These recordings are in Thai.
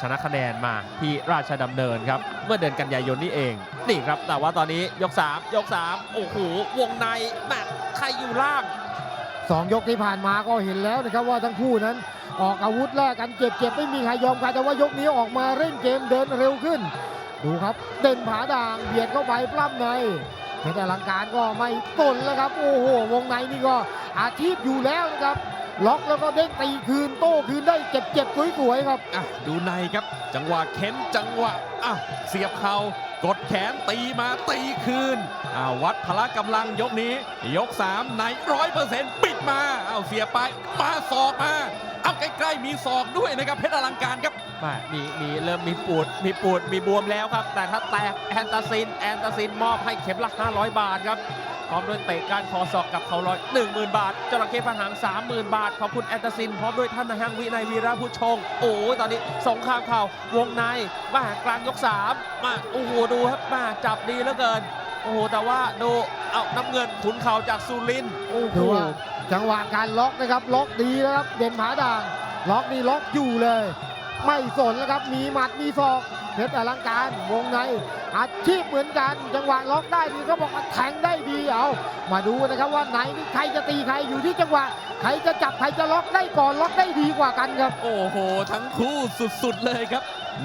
ชนะคะแนนมาที่ราชดำเนินครับ เมื่อเดือนกันยายนนี่เอง นี่ครับ แต่ว่าตอนนี้ยก 3 ยก 3 โอ้โห วงในแม่ใครอยู่ล่างสองยกที่ผ่านมาก็เห็นแล้วนะครับว่าทั้งคู่นั้นออกอาวุธแลกกันเจ็บเจ็บไม่มีใครยอมใครแต่ว่ายกนี้ออกมาเร่งเกมเดินเร็วขึ้น ดูครับเด่นผาด่างเบียดเข้าไปปล้ำในเพชรอลังการก็ไม่ตนแล้วครับ โอ้โหวงในนี่ก็อาชีพอยู่แล้วนะครับ ล็อกแล้วก็เด้งตีคืนโต้คืนได้เจ็บเจ็บๆสวยๆครับอะดูในครับ จังหวะเข็นจังหวะอะเสียบเข่ากดแขนตีมาตีคืนอ่าวัดพละกำลังยกนี้ ยก3ในร้อยเปอร์เซ็นต์ปิดมาเอาเสียบไปมาศอกมาเอาใกล้ๆมีศอกด้วยนะครับเพชรอลังการครับมามีมีเริ่มมีปวดมีปวดมีบวมแล้วครับ แต่ถ้าแตกแอนตาซินแอนตาซินมอบให้เข็มละ500 บาทครับ พร้อมด้วยเตะก้านคอศอกกับเขาลอย10,000 บาท จระเข้ฟันหาง 30,000 บาท ขอบคุณแอนตาซิน พร้อมด้วยท่านนายห้างวินัยวีระผู้ชง โอ้ยตอนนี้สงครามเข่าวงในมากลางยก3มาโอ้โหดูครับมาจับดีเหลือเกิน โอ้โหแต่ว่าดูเอาน้ำเงินขุนเข่าจากสุรินทร์โอ้โหดูว่าจังหวะการล็อกนะครับล็อกดีนะครับเด่นผาด่างล็อกนี่ล็อกอยู่เลย ไม่สนแล้วครับ มีหมัดมีศอกเพชรอลังการวงในอาชีพเหมือนกัน จังหวะล็อกได้ดีก็บอกว่าแทงได้ดีเอามาดูนะครับว่าไหนนี่ใครจะตีใครอยู่ที่จังหวะใครจะจับใครจะล็อกได้ก่อนล็อกได้ดีกว่ากันครับ โอ้โห ทั้งคู่สุดๆเลยครับ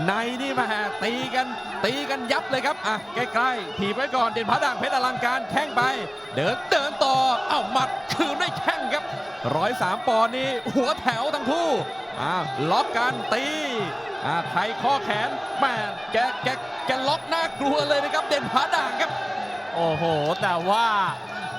ในนี่มาตีกัน ตีกันยับเลยครับอะใกล้ๆถีบไว้ก่อนเด่นผาด่างเพชรอลังการแข้งไป เดินเดินต่อเอ้าหมัดคืนได้แข้งครับร้อยสามปอนด์นี่หัวแถวทั้งคู่ อ่าล็อกกันตีอ่าใครข้อแขนแม่แกแกแกล็อกน่ากลัวเลยนะครับเด่นผาด่างครับ โอ้โห แต่ว่า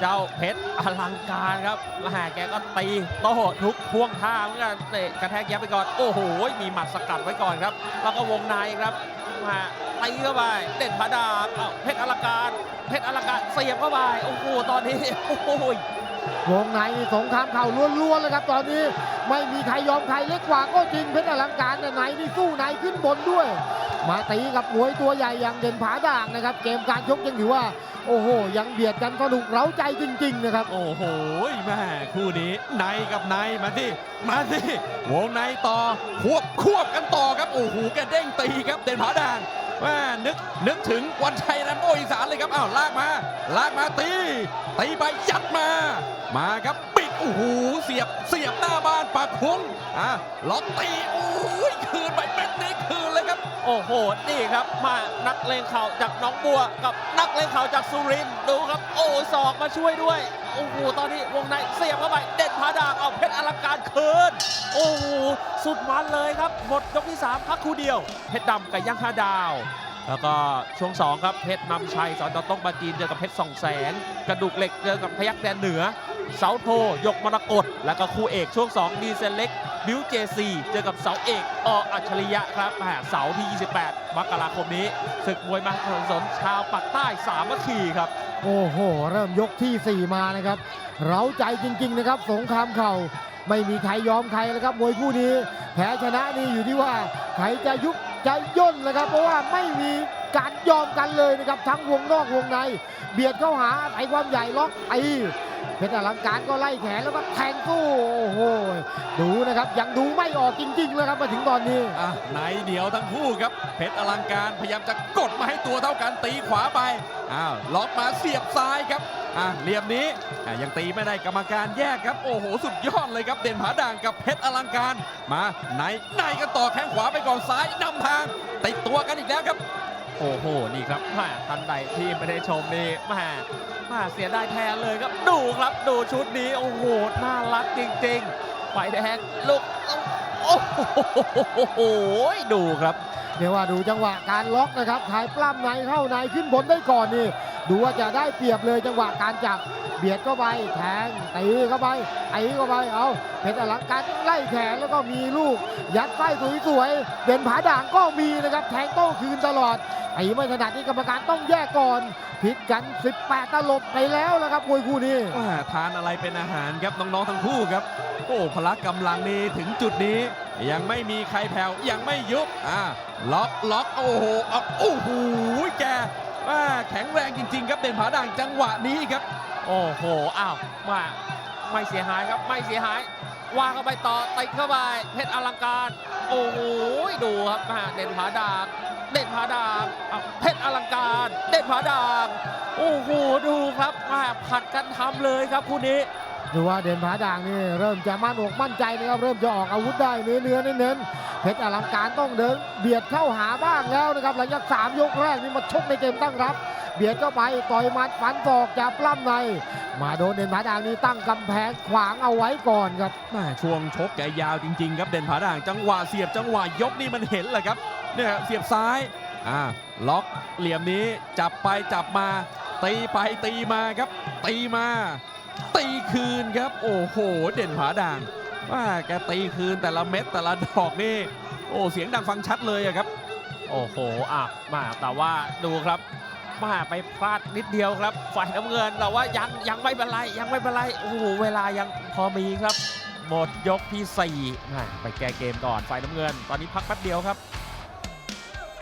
เจ้าเพชรอลังการครับแหมแกก็ตีโต้ทุกท่วงท่าเหมือนกันเตะกระแทกยับไปก่อน โอ้โห มีหมัดสกัดไว้ก่อนครับ แล้วก็วงในครับแหมตีเข้าไป เด่นพระดาบอ้าวเพชรอลังการ เพชรอลังการเสียบเข้าไป โอ้โห ตอนนี้ โอ้โห วงในนี่สงครามเข่าล้วนๆเลยครับ ตอนนี้ไม่มีใครยอมใครเล็กกว่าก็จริงเพชรอลังการแต่ไหนนี่สู้ในขึ้นบนด้วย มาตีกับมวยตัวใหญ่อย่างเด่นผาด่างนะครับ เกมการชกยังถือว่า โอ้โห ยังเบียดกันสนุกเร้าใจจริง ๆ นะครับ โอ้โหแม่คู่นี้ในกับในมาที่มาที่วงในต่อควบควบกันต่อครับโอ้โหแกเด้งตีครับเด่นผาด่าง แม่นึกนึกถึงวันชัยแรมโบอีสานเลยครับอ้าวลากมาลากมาตีตีไปยัดมา มาครับปิดโอ้โหเสียบเสียบหน้าบ้านปากพุงอะล็อกตีโอ้ยคืนไปเม็ดนี้คืนเลยครับ โอ้โห นี่ครับมานักเลงเข่าจากน้องบัวกับนักเลงเข่าจากสุรินทร์ดูครับ โอ้ศอกมาช่วยด้วยโอ้โหตอนนี้วงในเสียบเข้าไปเด็ดพาดางเอาเพชรอลังการคืนโอ้โห สุดมันเลยครับ หมดยกที่ 3 พักคู่เดียว เพชรดำกับย่างห้าดาว แล้วก็ช่วง 2 ครับเพชรนำชัยสอนจอต้องบาจีนเจอกับเพชรสองแสง กระดูกเหล็กเจอกับพยักแดนเหนือ เสาโทยกมรกตแล้วก็คู่เอกช่วง 2 ดีเซลเล็กบิวเจซีเจอกับเสาเอกออัจฉริยะครับแหมเสาที่ 28 มกราคมนี้ศึกมวยมหาสนชาวปักใต้สามัคคีครับ โอ้โห เริ่มยกทีสี่4 มานะครับ เร้าใจจริง ๆ นะครับ สงครามเข่า ไม่มีใครยอมใครแล้วครับมวยคู่นี้ แพ้ชนะนี่อยู่ที่ว่าใครจะยุบจะย่นนะครับ เพราะว่าไม่มีการยอมกันเลยนะครับทั้งวงนอกวงใน เบียดเข้าหาไอความใหญ่ล็อกไอเพชรอลังการก็ไล่แขนแล้วก็แทงสู้โอ้โหดูนะครับยังดูไม่ออกจริงๆเลยครับมาถึงตอนนี้อะในเดียวทั้งคู่ครับ เพชรอลังการพยายามจะกดมาให้ตัวเท่ากันตีขวาไปอ้าวล็อกมาเสียบซ้ายครับ อะเหลี่ยมนี้ยังตีไม่ได้กรรมการแยกครับ โอ้โห สุดยอดเลยครับ เด่นผาด่างกับเพชรอลังการ มาในในกันต่อแข้งขวาไปก่อนซ้ายนำทางติดตัวกันอีกแล้วครับ โอ้โห นี่ครับแหมทันใดที่ไม่ได้ชมนี่แหมแหมเสียดายแทนเลยครับ ดูครับ ดูชุดนี้ โอ้โห น่ารักจริงๆไฟแดงลูก โอ้โหดูครับเดี๋ยวว่าดูจังหวะการล็อกนะครับถ่ายปล้ำในเข้าในขึ้นบนได้ก่อนนี่ดูว่าจะได้เปรียบเลยจังหวะการจับเบียดเข้าไปแทงตีเข้าไปตีเข้าไปเอาเพชรอลังการไล่แขนแล้วก็มีลูก ยัดไส้สวยๆเด่นผาด่างก็มีนะครับแทงโต้คืนตลอดไอ้ไม่ถนัดนี่กรรมการต้องแยกก่อน ผิดกัน 18 ตลบไปแล้วละครับมวยคู่นี้ว่าทานอะไรเป็นอาหารครับน้องๆทั้งคู่ครับ โอ้พละกำลังนี้ถึงจุดนี้ ยังไม่มีใครแผ่วยังไม่ยุบอ่าล็อกล็อกโอ้โหเอาโอ้โหแกว่าแข็งแรงจริง ๆ ครับเด่นผาด่างจังหวะนี้ครับ โอ้โหอ้าวมาไม่เสียหายครับไม่เสียหายวางเข้าไปต่อติดเข้าไปเพชรอลังการ โอ้โหดูครับมาเด่นผาดาง เด่นผาดางเอาเพชรอลังการเด่นผาดางโอ้โหดูครับมาผัดกันทำเลยครับคู่นี้ดูว่าเด่นผาด่างนี่เริ่มจะมั่นอกมั่นใจนะครับเริ่มจะออกอาวุธได้เนื้อเนื้อเน้นๆเพชรอลังการต้องเดินเบียดเข้าหาบ้างแล้วนะครับหลังจากสามยกแรกนี่มาชกในเกมตั้งรับ เบียดเข้าไปต่อยหมัดฟันศอกจับปล้ำใน มาโดนเด่นผาด่างนี่ตั้งกำแพงขวางเอาไว้ก่อนครับแม่ช่วงชกแกยาวจริงๆครับเด่นผาด่างจังหวะเสียบจังหวะยกนี่มันเห็นแหละครับ เนี่ยเสียบซ้ายอ่าล็อกเหลี่ยมนี้จับไปจับมา ตีไปตีมาครับ ตีมา ตีคืนครับ โอ้โห เด่นผาด่างว่าแกตีคืนแต่ละเม็ดแต่ละดอกนี่โอ้เสียงดังฟังชัดเลยอะครับ โอ้โหอะมาแต่ว่าดูครับมาไปพลาดนิดเดียวครับ ฝ่ายน้ำเงินแต่ว่ายังยังไม่เป็นไรยังไม่เป็นไรโอ้โหเวลายังพอมีครับ หมดยกที่4มาไปแก้เกมก่อนฝ่ายน้ำเงิน ตอนนี้พักแป๊บเดียวครับ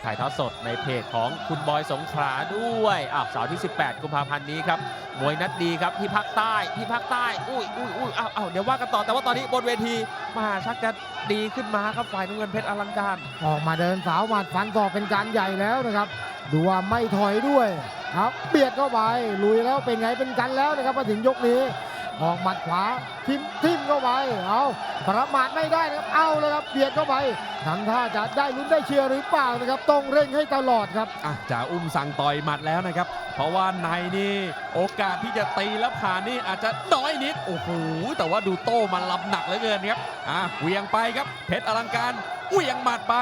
ถ่ายทอดสดในเพจของคุณบอยสงขลาด้วยอ้าวเสาร์ที่ 18 กุมภาพันธ์นี้ครับมวยนัดดีครับที่ภาคใต้ที่ภาคใต้ อุ้ยอุ้ยอุ้ยอ้าวอ้าวเดี๋ยวว่ากันต่อแต่ว่าตอนนี้บนเวทีมาชักจะดีขึ้นมาครับฝ่ายน้ำเงินเพชรอลังการออกมาเดินสาวหมัดฟันศอกเป็นการใหญ่แล้วนะครับ ดูว่าไม่ถอยด้วยครับเบียดเข้าไปลุยแล้วเป็นไงเป็นกันแล้วนะครับมาถึงยกนี้ ออกหมัดขวาทิมทิมเข้าไปเอาประมาทไม่ได้นะครับเอาเลยครับเบียดเข้าไปทำท่าจะได้ลุ้นได้เชียร์หรือเปล่านะครับต้องเร่งให้ตลอดครับอะจ่าอุ้มสั่งต่อยหมัดแล้วนะครับ เพราะว่าในนี่โอกาสที่จะตีแล้วผ่านนี่อาจจะน้อยนิดโอ้โหแต่ว่าดูโต้มันรับหนักเหลือเกินครับอะเหวียงไปครับเพชรอลังการเหวียงหมัดไป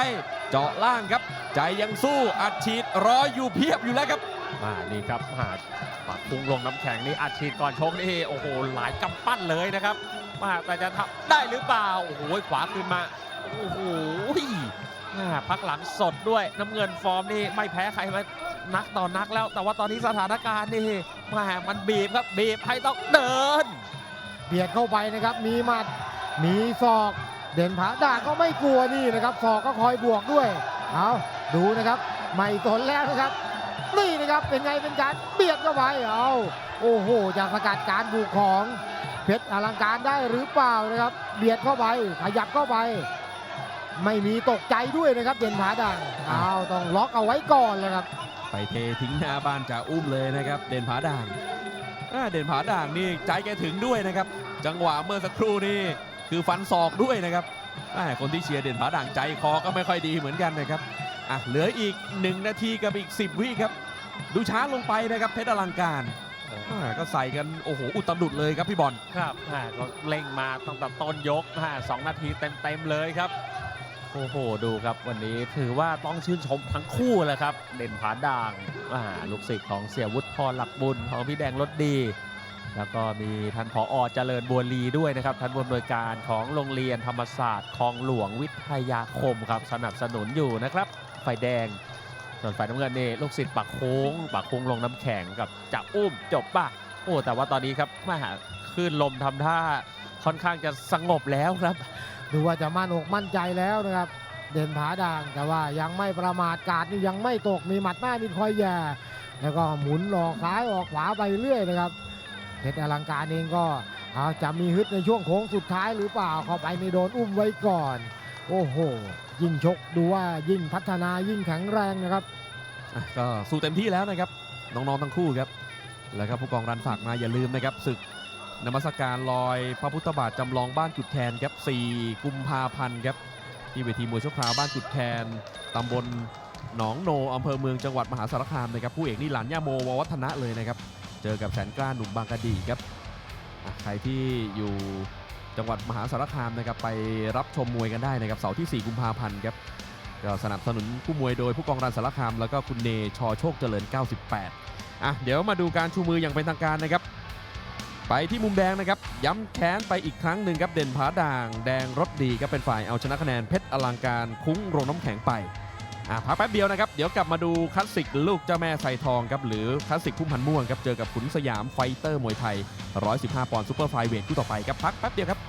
เจาะล่างครับ ใจยังสู้อัดฉีดรออยู่เพียบอยู่แล้วครับ มานี่ครับหาปักพุงลงน้ำแข็งนี่อัดฉีดก่อนชกนี่โอ้โหหลายกำปั้นเลยนะครับมาแต่จะทำได้หรือเปล่าโอ้โหขวาขึ้นมาโอ้โหอ่พักหลังสดด้วยน้ำเงินฟอร์มนี่ไม่แพ้ใครมานักต่อนักแล้ว แต่ว่าตอนนี้สถานการณ์นี่มามันบีบครับบีบให้ต้องเดิน เบียดเข้าไปนะครับ มีหมัดมีศอก เด่นผาด่าก็ไม่กลัวนี่นะครับศอกก็คอยบวกด้วยเอาดูนะครับ ไม่สนแล้วนะครับ นี่นะครับเป็นไงเป็นการเบียดเข้าไปเอาโอ้โหจะสกัดการบุกของเพชรอลังการได้หรือเปล่านะครับ เบียดเข้าไปขยับเข้าไป ไม่มีตกใจด้วยนะครับเด่นผาด่างเอาต้องล็อกเอาไว้ก่อนเลยครับ ไปเททิ้งหน้าบ้านจ่าอุ้มเลยนะครับ เด่นผาด่างเด่นผาด่างนี่ใจแกถึงด้วยนะครับ จังหวะเมื่อสักครู่นี่คือฟันศอกด้วยนะครับอ่าคนที่เชียร์เด่นผาด่างใจคอก็ไม่ค่อยดีเหมือนกันนะครับ อะเหลืออีก 1 นาทีกับอีก 10 วิครับ ดูช้าลงไปนะครับเพชรอลังการอ่าก็ใส่กันโอ้โหอุตลุดเลยครับพี่บอลครับอ่าก็เร่งมาตั้งแต่ต้นยกอ่าสองนาทีเต็มๆเลยครับ โอ้โห ดูครับวันนี้ถือว่าต้องชื่นชมทั้งคู่แหละครับ เด่นผาด่างอ่าลูกศิษย์ของเสียวุฒิพรหลักบุญของพี่แดงรถดี แล้วก็มีท่านผอเจริญบัวลีด้วยนะครับท่านผู้อำนวยการของโรงเรียนธรรมศาสตร์คลองหลวงวิทยาคมครับ สนับสนุนอยู่นะครับ ไฟแดง ส่วนฝ่ายน้ำเงินนี่ลูกศิษย์ปักโค้งปักโค้งลงน้ำแข็งกับจะอุ้มจบป่ะโอ้แต่ว่าตอนนี้ครับมาหาคลื่นลมทำท่าค่อนข้างจะสงบแล้วครับ ดูว่าจะมั่นอกมั่นใจแล้วนะครับ เด่นผาด่างแต่ว่ายังไม่ประมาทกาดนี่ยังไม่ตกมีหมัดหน้ามีคอยแย่ แล้วก็หมุนออกซ้ายออกขวาไปเรื่อยนะครับเพชรอลังการเองก็อาจะมีฮึดในช่วงโค้งสุดท้ายหรือเปล่าเข้าไปในโดนอุ้มไว้ก่อน โอ้โห ยิ่งชกดูว่ายิ่งพัฒนายิ่งแข็งแรงนะครับ อะก็สู้เต็มที่แล้วนะครับ น้องๆทั้งคู่ครับ แล้วก็ผู้กองรันฝากมาอย่าลืมนะครับศึกนมัสการลอยพระพุทธบาทจำลองบ้านจุดแคนครับ4กุมภาพันธ์ครับที่เวทีมวยชั่วคราวบ้านจุดแคนตำบลหนองโนอำเภอเมืองจังหวัดมหาสารคามนะครับผู้เอกนี่หลานย่าโมววัฒนะเลยนะครับ เจอกับแสนกล้าหนุ่มบางกะดีครับอะใครที่อยู่ จังหวัดมหาสารคามนะครับไปรับชมมวยกันได้นะครับเสาร์ที่ 4 กุมภาพันธ์ครับก็สนับสนุนผู้มวยโดยผู้กองรันสารคาม แล้วก็คุณเนชอโชคเจริญ 98 อะเดี๋ยวมาดูการชูมืออย่างเป็นทางการนะครับ ไปที่มุมแดงนะครับ ย้ำแค้นไปอีกครั้งหนึ่งครับเด่นผาด่าง แดงรถดีก็เป็นฝ่ายเอาชนะคะแนนเพชรอลังการคุ้งโรงน้ำแข็งไป อะพักแป๊บเดียวนะครับ เดี๋ยวกลับมาดูคลาสสิกลูกเจ้าแม่ใส่ทองครับหรือคลาสสิกพุ่มพันม่วงครับเจอกับขุนสยามไฟเตอร์มวยไทย 115 ปอนด์ซูเปอร์ไฟเวทคู่ต่อไปครับพักแป๊บเดียวครับ